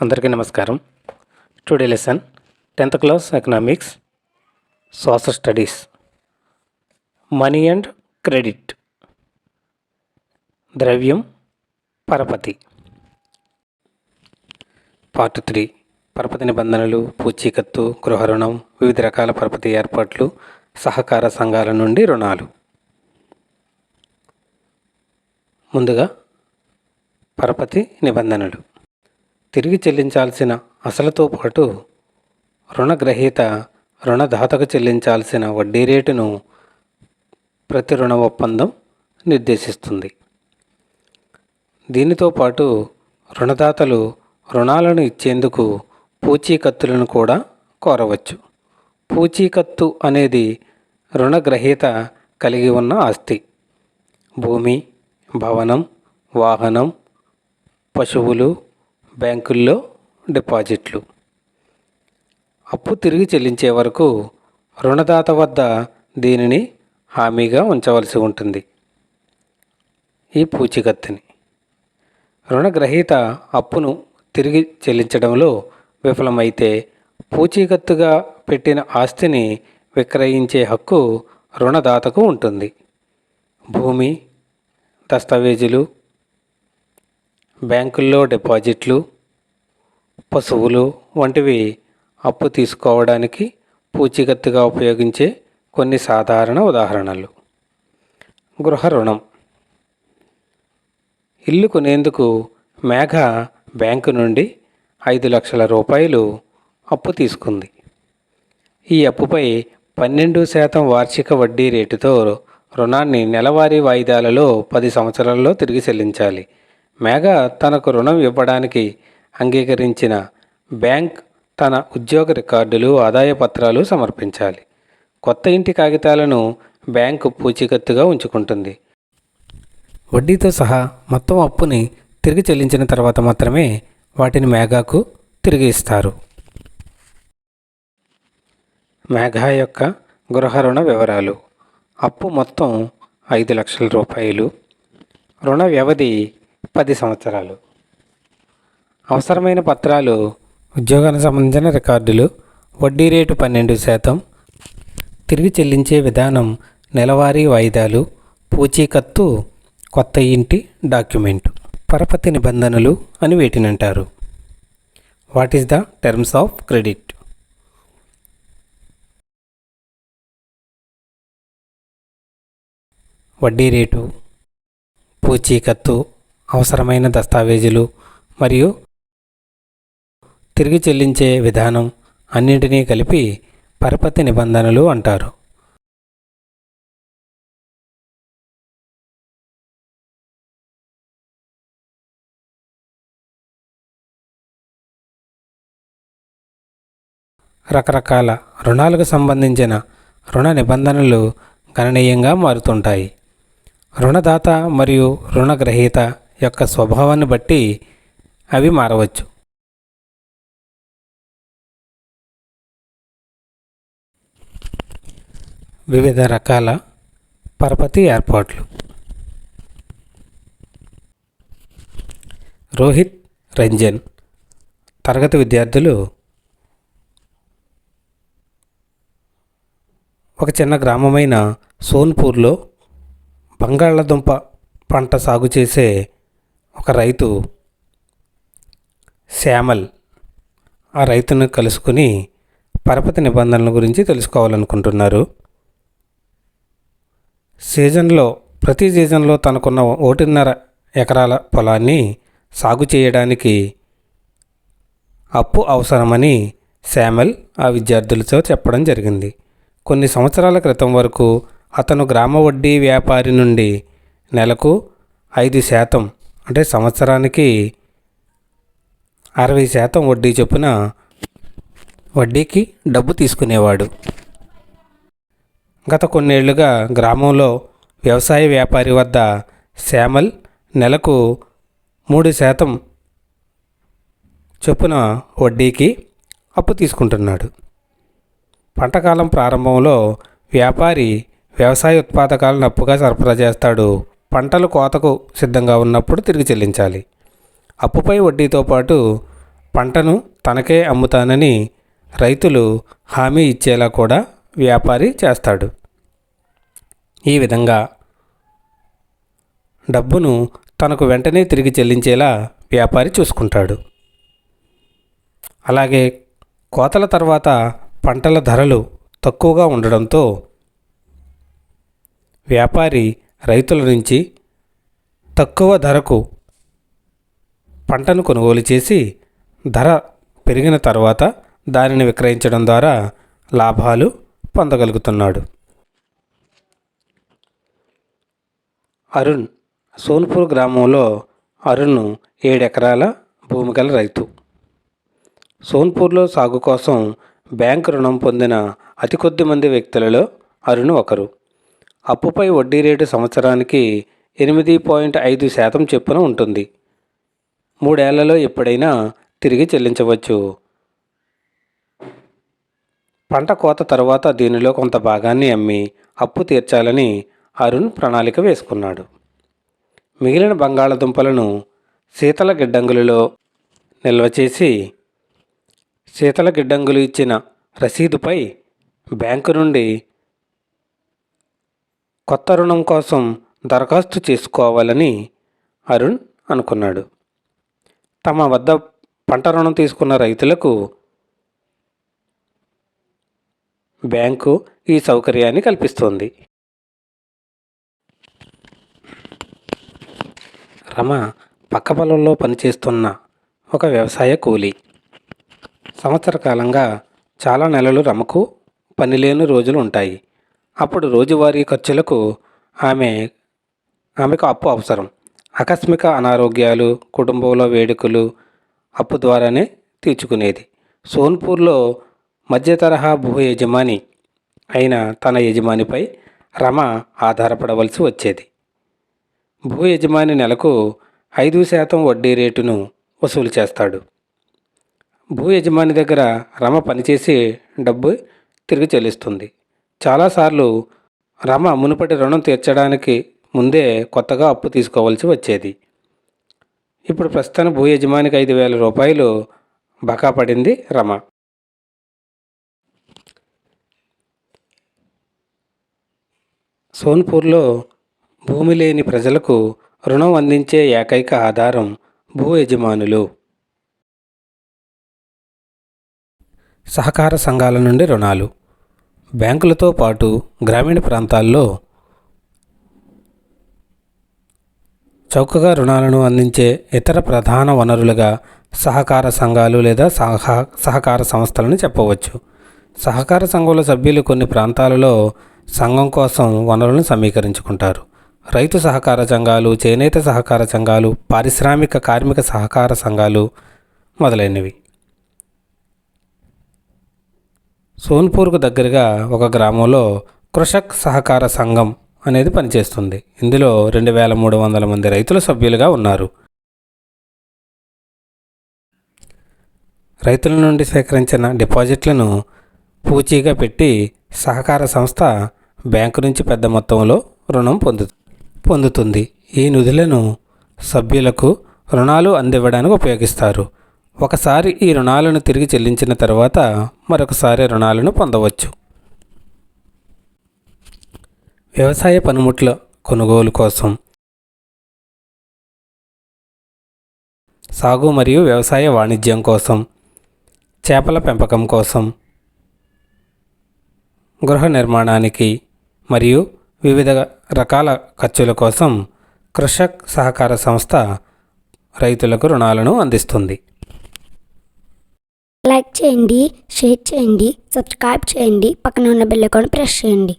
అందరికీ నమస్కారం. Today lesson tenth class economics social studies money and credit ద్రవ్యం పరపతి పార్ట్ త్రీ పరపతి నిబంధనలు పూచీకత్తు గృహ రుణం వివిధ రకాల పరపతి ఏర్పాట్లు సహకార సంఘాల నుండి రుణాలు. ముందుగా పరపతి నిబంధనలు. తిరిగి చెల్లించాల్సిన అసలుతో పాటు రుణగ్రహీత రుణదాతకు చెల్లించాల్సిన వడ్డీ రేటును ప్రతి రుణ ఒప్పందం నిర్దేశిస్తుంది. దీనితో పాటు రుణదాతలు రుణాలను ఇచ్చేందుకు పూచీకత్తులను కూడా కోరవచ్చు. పూచీకత్తు అనేది రుణగ్రహీత కలిగి ఉన్న ఆస్తి. భూమి భవనం వాహనం పశువులు బ్యాంకుల్లో డిపాజిట్లు. అప్పు తిరిగి చెల్లించే వరకు రుణదాత వద్ద దీనిని హామీగా ఉంచవలసి ఉంటుంది. ఈ పూచికత్తిని. రుణగ్రహీత అప్పును తిరిగి చెల్లించడంలో విఫలమైతే పూచీకత్తుగా పెట్టిన ఆస్తిని విక్రయించే హక్కు రుణదాతకు ఉంటుంది. భూమి దస్తావేజులు బ్యాంకుల్లో డిపాజిట్లు పశువులు వంటివి అప్పు తీసుకోవడానికి పూచీకత్తుగా ఉపయోగించే కొన్ని సాధారణ ఉదాహరణలు. గృహ రుణం. ఇల్లు కొనేందుకు మేఘ బ్యాంకు నుండి ఐదు లక్షల రూపాయలు అప్పు తీసుకుంది. ఈ అప్పుపై పన్నెండు శాతం వార్షిక వడ్డీ రేటుతో రుణాన్ని నెలవారీ వాయిదాలలో పది సంవత్సరాల్లో తిరిగి చెల్లించాలి. మేఘ తనకు రుణం ఇవ్వడానికి అంగీకరించిన బ్యాంక్ తన ఉద్యోగ రికార్డులు ఆదాయ పత్రాలు సమర్పించాలి. కొత్త ఇంటి కాగితాలను బ్యాంకు పూచీకత్తుగా ఉంచుకుంటుంది. వడ్డీతో సహా మొత్తం అప్పుని తిరిగి చెల్లించిన తర్వాత మాత్రమే వాటిని మేఘాకు తిరిగి ఇస్తారు. మేఘా యొక్క గృహ రుణ వివరాలు. అప్పు మొత్తం ఐదు లక్షల రూపాయలు. రుణ వ్యవధి పది సంవత్సరాలు. అవసరమైన పత్రాలు ఉద్యోగానికి సంబంధించిన రికార్డులు వడ్డీ రేటు పన్నెండు శాతం తిరిగి చెల్లించే విధానం నెలవారీ వాయిదాలు పూచీకత్తు కొత్త ఇంటి డాక్యుమెంట్ పరపతి నిబంధనలు అని వీటిని అంటారు. What is the terms of credit వడ్డీ రేటు పూచీకత్తు అవసరమైన దస్తావేజులు మరియు తిరిగి చెల్లించే విధానం అన్నింటినీ కలిపి పరపతి నిబంధనలు అంటారు. రకరకాల రుణాలకు సంబంధించిన రుణ నిబంధనలు గణనీయంగా మారుతుంటాయి. రుణదాత మరియు రుణగ్రహీత యొక్క స్వభావాన్ని బట్టి అవి మారవచ్చు. వివిధ రకాల పరపతి ఏర్పాట్లు. రోహిత్ రంజన్ తరగతి విద్యార్థులు ఒక చిన్న గ్రామమైన సోన్పూర్లో బంగాళాదుంప పంట సాగు చేసే ఒక రైతు శ్యామల్. ఆ రైతును కలుసుకుని పరపతి నిబంధనల గురించి తెలుసుకోవాలనుకుంటున్నారు. సీజన్లో ప్రతి సీజన్లో తనకున్న ఒకటిన్నర ఎకరాల పొలాన్ని సాగు చేయడానికి అప్పు అవసరమని శ్యామల్ ఆ విద్యార్థులతో చెప్పడం జరిగింది. కొన్ని సంవత్సరాల క్రితం వరకు అతను గ్రామ వడ్డీ వ్యాపారి నుండి నెలకు ఐదు శాతం అంటే సంవత్సరానికి అరవై శాతం వడ్డీ చొప్పున వడ్డీకి డబ్బు తీసుకునేవాడు. గత కొన్నేళ్ళుగా గ్రామంలో వ్యవసాయ వ్యాపారి వద్ద శామల్ నెలకు మూడు శాతం చొప్పున వడ్డీకి అప్పు తీసుకుంటున్నాడు. పంటకాలం ప్రారంభంలో వ్యాపారి వ్యవసాయ ఉత్పాదకాలను అప్పుగా సరఫరా చేస్తాడు. పంటలు కోతకు సిద్ధంగా ఉన్నప్పుడు తిరిగి చెల్లించాలి. అప్పుపై వడ్డీతో పాటు పంటను తనకే అమ్ముతానని రైతులు హామీ ఇచ్చేలా కూడా వ్యాపారి చేస్తాడు. ఈ విధంగా డబ్బును తనకు వెంటనే తిరిగి చెల్లించేలా వ్యాపారి చూసుకుంటాడు. అలాగే కోతల తర్వాత పంటల ధరలు తక్కువగా ఉండడంతో వ్యాపారి రైతుల నుంచి తక్కువ ధరకు పంటను కొనుగోలు చేసి ధర పెరిగిన తర్వాత దానిని విక్రయించడం ద్వారా లాభాలు పొందగలుగుతున్నాడు. అరుణ్ సోన్పూర్ గ్రామంలో అరుణ్ ఏడెకరాల భూమి గల రైతు. సోన్పూర్లో సాగు కోసం బ్యాంకు రుణం పొందిన అతి కొద్ది మంది వ్యక్తులలో అరుణ్ ఒకరు. అప్పుపై వడ్డీ రేటు సంవత్సరానికి ఎనిమిది పాయింట్ ఐదు శాతం చొప్పున ఉంటుంది. మూడేళ్ళలో ఎప్పుడైనా తిరిగి చెల్లించవచ్చు. పంట కోత తరువాత దీనిలో కొంత భాగాన్ని అమ్మి అప్పు తీర్చాలని అరుణ్ ప్రణాళిక వేసుకున్నాడు. మిగిలిన బంగాళదుంపలను శీతల గిడ్డంగులలో నిల్వ చేసి శీతల గిడ్డంగులు ఇచ్చిన రసీదుపై బ్యాంకు నుండి కొత్త రుణం కోసం దరఖాస్తు చేసుకోవాలని అరుణ్ అనుకున్నాడు. తమ వద్ద పంట రుణం తీసుకున్న రైతులకు బ్యాంకు ఈ సౌకర్యాన్ని కల్పిస్తోంది. రమ పక్క పొలంలో పనిచేస్తున్న ఒక వ్యవసాయ కూలి. సంవత్సర కాలంగా చాలా నెలలు రమకు పనిలేని రోజులు ఉంటాయి. అప్పుడు రోజువారీ ఖర్చులకు ఆమె ఆమెకు అప్పు అవసరం. ఆకస్మిక అనారోగ్యాలు కుటుంబంలో వేడుకలు అప్పు ద్వారానే తీర్చుకునేది. సోన్పూర్లో మధ్య తరహా భూ యజమాని అయిన తన యజమానిపై రమ ఆధారపడవలసి వచ్చేది. భూ యజమాని నెలకు ఐదు శాతం వడ్డీ రేటును వసూలు చేస్తాడు. భూ యజమాని దగ్గర రమ పనిచేసి డబ్బు తిరిగి చెల్లిస్తుంది. చాలాసార్లు రమ మునుపటి రుణం తీర్చడానికి ముందే కొత్తగా అప్పు తీసుకోవాల్సి వచ్చేది. ఇప్పుడు ప్రస్తుతం భూ యజమానికి ఐదు వేల రూపాయలు బకా పడింది రమ. సోన్పూర్లో భూమి లేని ప్రజలకు రుణం అందించే ఏకైక ఆధారం భూ యజమానులు. సహకార సంఘాల నుండి రుణాలు. బ్యాంకులతో పాటు గ్రామీణ ప్రాంతాల్లో చౌకగా రుణాలను అందించే ఇతర ప్రధాన వనరులుగా సహకార సంఘాలు లేదా సహ సహకార సంస్థలను చెప్పవచ్చు. సహకార సంఘంలో సభ్యులు కొన్ని ప్రాంతాలలో సంఘం కోసం వనరులను సమీకరించుకుంటారు. రైతు సహకార సంఘాలు చేనేత సహకార సంఘాలు పారిశ్రామిక కార్మిక సహకార సంఘాలు మొదలైనవి. సోన్పూర్కు దగ్గరగా ఒక గ్రామంలో కృషక్ సహకార సంఘం అనేది పనిచేస్తుంది. ఇందులో రెండు వేల మూడు వందల మంది రైతుల సభ్యులుగా ఉన్నారు. రైతుల నుండి సేకరించిన డిపాజిట్లను పూచీగా పెట్టి సహకార సంస్థ బ్యాంకు నుంచి పెద్ద మొత్తంలో రుణం పొందు పొందుతుంది. ఈ నిధులను సభ్యులకు రుణాలు అందివ్వడానికి ఉపయోగిస్తారు. ఒకసారి ఈ రుణాలను తిరిగి చెల్లించిన తర్వాత మరొకసారి రుణాలను పొందవచ్చు. వ్యవసాయ పనిముట్ల కొనుగోలు కోసం. సాగు మరియు వ్యవసాయ వాణిజ్యం కోసం. చేపల పెంపకం కోసం. గృహ నిర్మాణానికి మరియు వివిధ రకాల ఖర్చుల కోసం కృషక్ సహకార సంస్థ రైతులకు రుణాలను అందిస్తుంది. లైక్ చేయండి షేర్ చేయండి సబ్స్క్రైబ్ చేయండి పక్కన ఉన్న బెల్ ఐకాన్ ప్రెస్ చేయండి.